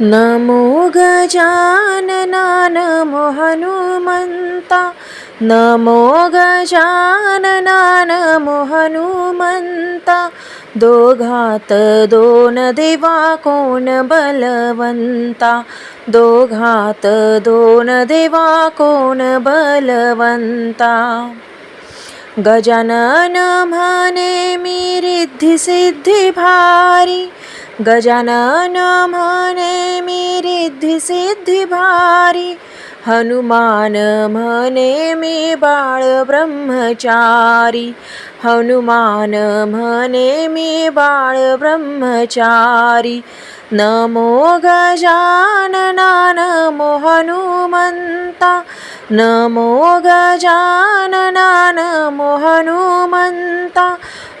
नमो गजानना नमो गजानना नमो हनुमन्ता। दोघात दोन देवा कोण बलवंता दोघात दोन देवा कोण बलवंता गजानन म्हणे मी रिद्धी सिद्धी भारी गजानन म्हणे मी रिद्धी सिद्धी भारी. हनुमान म्हणे मी बाळ ब्रह्मचारी. हनुमान म्हणे मी बाळ ब्रह्मचारी. नमो गजानना नमो हनुमंता. नमो गजानना नमो हनुमंता.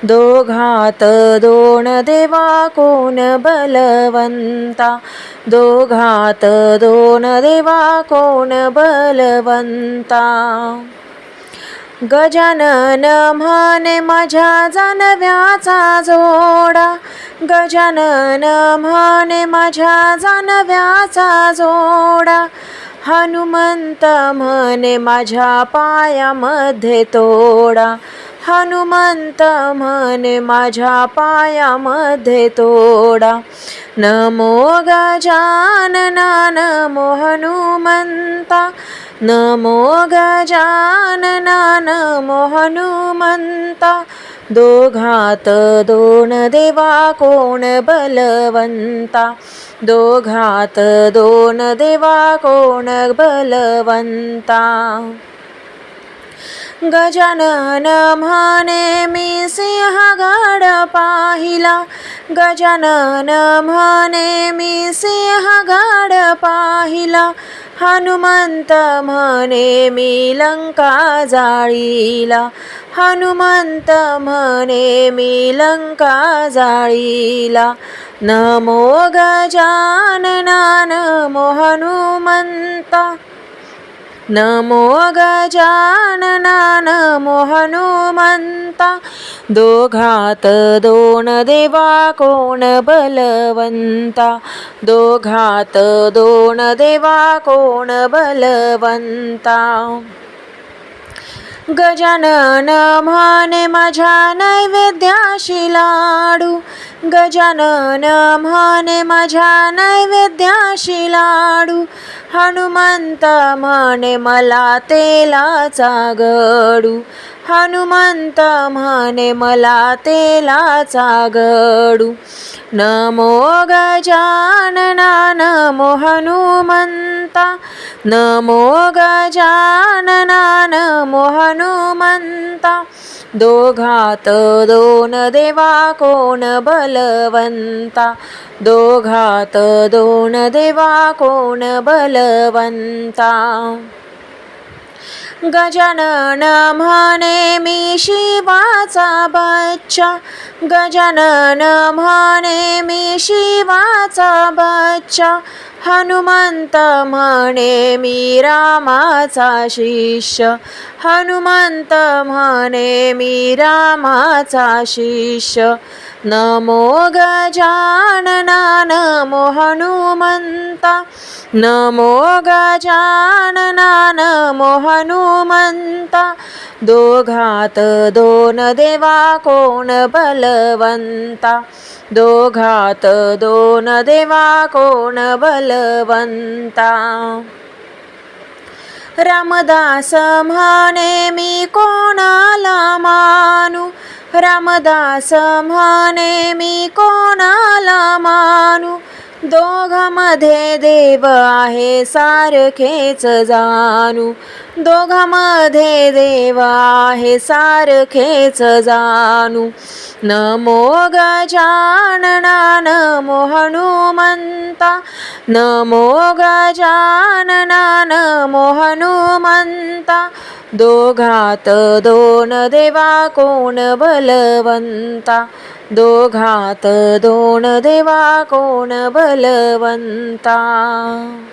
दोघात दोन देवा कोण बलवंता? दोघात दोन देवा कोण बलवंता? गजानन म्हणे माझ्या जानव्याचा जोडा. गजानन म्हणे माझ्या जानव्याचा जोडा. हनुमंत म्हणे माझ्या पायामध्ये तोडा. हनुमंत म्हणे माझ्या पायामध्ये तोडा. नमो गजानना नमो हनुमंता. नमो गजानना नमो हनुमंता. दोघात दोन देवा कोण बलवंता. दोघात दोन देवा कोण बलवंता. गजानन म्हणे मी सिंहगड पाहिला. गजानन म्हणे मी सिंहगड पाहिला. हनुमंत म्हणे मी लंका जाळीला. हनुमंत म्हणे मी लंका जाळीला. नमो गजानना नमो हनुमंता। नमो गजानना नमो हनुमंता दोघात दोन देवा कोण बलवंता। दोघात दोन देवा कोण बलवंता। गजानन म्हणे माझ्या नैवेद्याशी लाडू गजानन म्हणे माझ्या नैवेद्याशी लाडू. हनुमंत म्हणे मला तेलाचा गडू हनुमंत म्हणे मला तेलाचा गडू नमो गजानना नमो हनुमंता. नमो गजानना नमो हनुमंता. दोघात दोन देवा कोण बलवंता? दोघात दोन देवा कोण बलवंता? गजानन म्हणे मी शिवाचा बच्चा. गजानन म्हणे मी शिवाचा बच्चा. हनुमंत म्हणे मी रामाचा शिष्य. हनुमंत म्हणे मी रामाचा शिष्य. नमो गजानना नमो हनुमंता। नमो गजानना नमो हनुमंता दोघात दोन देवा कोण बलवंता। दोघात दोन देवा कोण बलवंता। रामदास म्हणे मी कोणाला मानू? रामदास म्हणे मी कोणाला मानू? दोघांमध्ये देव आहे सारखेच जाणू. दोघमध्ये देव आहे सारखेच जाणू. नमो गजानना नमो हनुमंता नमो गजानना नमो हनुमंता दोघात दोन देवा कोण बलवंता. दोघात दोन देवा कोण बलवंता?